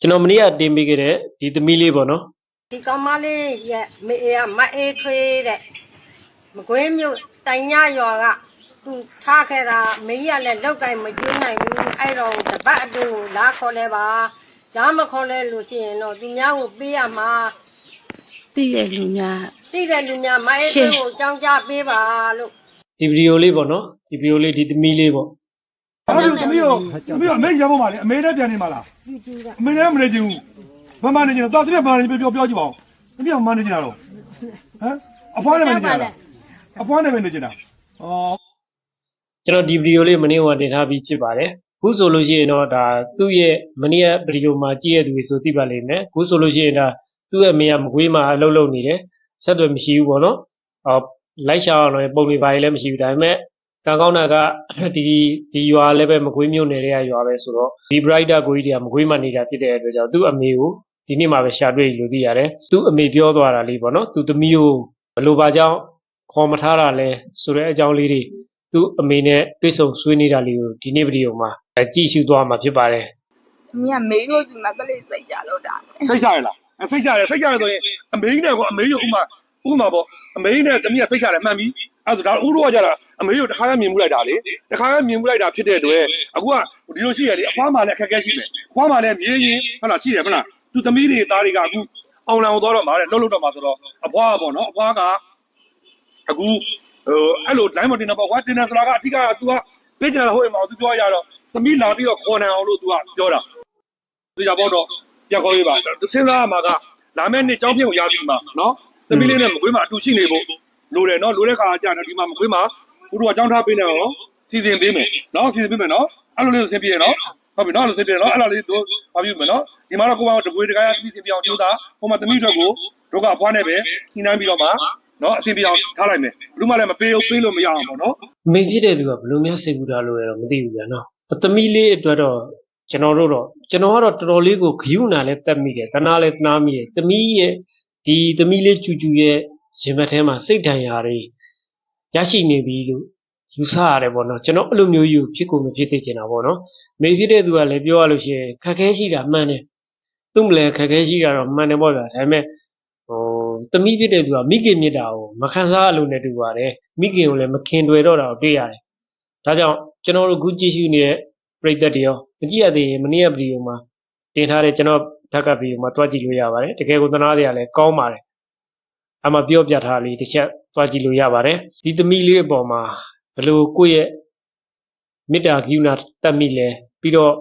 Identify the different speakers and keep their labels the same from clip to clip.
Speaker 1: ကျွန်တော်မနေ့ကတင်ပေးခဲ့တဲ့ဒီသမီးလေးပေါ့နော်
Speaker 2: ဒီကောင်မလေးရဲ့မေအေကမအေးထွေးတဲ့မကွေးမြို့တိုင်ညရွာကသူထားခဲ့တာမင်းကြီးကလည်းလောက်ကင်မကျွေးနိုင်ဘူးအဲ့တော့တပတ်အတူလာခေါ်လဲပါလားမခေါ်လဲလို့ရှိရင်တော့သူများကိုပေးရမှာ
Speaker 3: သိတဲ့လူများ
Speaker 2: သိတဲ့လူများမအေးထွေးကိုအကြောင်းကြားပေးပါလို့
Speaker 1: ဒီဗီဒီယိုလေးပေါ့နော်ဒီဗီဒီယိုလေးဒီသမီးလေးပေါ့
Speaker 4: အဲ့ဒါသမီးရောသမီးရောအမေရဖို့ပါလေအမေနဲ့ပြန်နေမှာလားအမေနဲ့မနေချင်ဘူးဘာမှနေချင်တော့သမီးကဘာနေပြောပြောကြည့်ပါဦးသမီးကဘာနေချင်တာတော့ဟမ်အဖွားနဲ့မနေချင်တာအဖွားနဲ့မနေချင်တာဩ
Speaker 1: ကျွန်တော်ဒီဗီဒီယိုလေးမနေ့ကတင်ထားပြီးဖြစ်ပါတယ်ခုဆိုလို့ရှိရင်တော့ဒါသူ့ရဲ့မနေ့ကဗီဒီယိုမှာကြည့်ရသူတွေဆိုသိပါလိမ့်မယ်ခုဆိုလို့ရှိရင်ဒါသူ့ရဲ့အမေကမကွေးမှာအလုပ်လုပ်နေတယ်ဆက်သွယ်မရှိဘူးပေါ့နော်အော်လိုက်ရှာအောင်လည်းပုံတွေပါလည်းမရှိဘူးဒါပေမဲ့ ကံကောင်းတာကဒီဒီရွာလည်းပဲမကွေးမြို့နယ်တွေကရွာပဲဆိုတော့ဒီ brighter ကိုကြီးတွေကမကွေးမှာနေတာဖြစ်တဲ့အတွက်ကြောင့်သူ့အမေကိုဒီနေ့မှပဲရှာတွေ့လို့သိရတယ်သူ့အမေပြောသွားတာလေးပေါ့နော်သူသမီးကိုဘယ်လိုပါကြောင်းခေါ်မထားတာလဲဆိုတဲ့အကြောင်းလေးတွေသူ့အမေနဲ့တွေ့ဆုံဆွေးနေတာလေးကိုဒီနေ့ဗီဒီယိုမှာအကြည့်ရှုသွားမှာဖြစ်ပါတယ်။
Speaker 3: အမေကမေးလို့ဒီမှာကလေးစိတ်ကြလို့တာ
Speaker 4: စိတ်ချရလားအဲစိတ်ချရစိတ်ချရဆိုရင်အမေနဲ့ကောအမေရောဥမာဥမာပေါ့အမေနဲ့သမီးကစိတ်ချရတယ်မှန်ပြီ အဲ့ဒါဒါဥရောကကြတာအမေရောတခါရမြင်မှုလိုက်တာလေတခါရမြင်မှုလိုက်တာဖြစ်တဲ့အတွက်အခုကဒီလိုရှိရတယ်အဖွားမှလည်းအခက်အခဲရှိမယ်အဖွားမှလည်းမြေးရင်ဟုတ်လားရှိတယ်မလားသူသမီးတွေသားတွေကအခုအောင်လံကိုသွားတော့မှာတဲ့လှုပ်လှုပ်တော့မှာဆိုတော့အဖွားပေါ့နော်အဖွားကအခုဟိုအဲ့လို line မတင်တော့ပေါ့ကွာတင်တယ်ဆိုတာကအဓိကက तू ကပေးကြတယ်ဟိုအိမ်မှာ तू ပြောရတော့သမီးလာပြီးတော့ခေါ်နိုင်အောင်လို့ तू ကပြောတာ သူကြပေါ့တော့ပြန်ခေါ်ရေးပါသူစဉ်းစားရမှာကလာမယ့်နှစ်ကျောင်းပြင်ကိုရပြီမှာနော်သမီးလေးနဲ့မကွေးမှာအတူရှိနေဖို့ လိုတယ်နော်လိုတဲ့ခါကျတော့ဒီမှာမကွေးမှာဘုရားကျောင်းထားပေးနေအောင်စီစဉ်ပေးမယ်နော်စီစဉ်ပေးမယ်နော်အဲ့လိုလေးကိုဆင်ပြေနော်ဟုတ်ပြီနော်အဲ့လိုဆင်ပြေနော်အဲ့လိုလေးတို့ပါပြီမယ်နော်ဒီမှာတော့ကိုကောင်တကွေးတကားရသမီးဆင်ပြေအောင်ကြိုးစားဟိုမှာသမီးအတွက်ကိုတို့ကအဖွားနဲ့ပဲညှိနှိုင်းပြီးတော့မှနော်အဆင်ပြေအောင်ထားလိုက်မယ်ဘယ်သူမှလည်းမပေးဘူးပေးလို့မရအောင်ပေါ့နော်
Speaker 1: အမေဖြစ်တဲ့သူကဘယ်လိုများစိတ်ကူတာလို့လဲတော့မသိဘူးဗျာနော်အသမီးလေးအတွက်တော့ကျွန်တော်တို့တော့ကျွန်တော်ကတော့တော်တော်လေးကိုဂယုဏလည်းတက်မိတယ်တနာလည်းတနာမိတယ်သမီးရဲ့ဒီသမီးလေးကျူကျူရဲ့ ရင်ဘတ်ထဲမှာစိတ်ဒဏ်ရာတွေရရှိနေပြီလို့ယူဆရတယ်ပေါ့နော်ကျွန်တော်အဲ့လိုမျိုးယူဖြစ်ကိုမဖြစ်သေးချင်တာပေါ့နော်မေဖြစ်တဲ့သူကလည်းပြောရလို့ရှိရင်ခက်ခဲရှိတာမှန်တယ်သူ့မလဲခက်ခဲရှိတာတော့မှန်တယ်ပေါ့ဗျာဒါပေမဲ့ဟိုသမီးဖြစ်တဲ့သူကမိခင်မြတ်တာကိုမခံစားရလို့နဲ့တူပါတယ်မိခင်ကိုလည်းမခင်တွေ့တော့တာကိုတွေ့ရတယ်ဒါကြောင့်ကျွန်တော်တို့ခုကြည့်ရှုနေတဲ့ပရိသတ်တွေရောမကြည့်ရသေးရင်မနေ့ကဗီဒီယိုမှာတင်ထားတဲ့ကျွန်တော်ဓာတ်ကဗီဒီယိုမှာတွားကြည့်လို့ရပါတယ်တကယ်ကိုသနာစရာလည်းကောင်းပါတယ် အမှပြောပြထားလေးတစ်ချက်တွားကြည့်လို့ရပါတယ်ဒီသမီးလေးအပေါ်မှာဘယ်လိုကိုယ့်ရဲ့မေတ္တာကရုဏာတတ်မိလဲပြီးတော့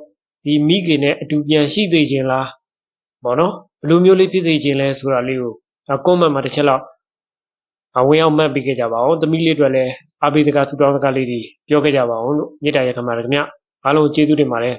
Speaker 1: ဒီမိခင်နဲ့အတူပြန်ရှိသေးခြင်းလားပေါ့နော်ဘယ်လိုမျိုးလေးဖြစ်စေခြင်းလဲဆိုတာလေးကိုကွန်မန့်မှာတစ်ချက်လောက်အဝင်အောင်မှတ်ပေးခဲ့ကြပါအောင်သမီးလေးတွေလည်းအားပေးစကားသူတောင်းစကားလေးတွေပြောခဲ့ကြပါအောင်လို့မြေတားရခမှာလည်းခင်ဗျအားလုံးကျေးဇူးတင်ပါတယ်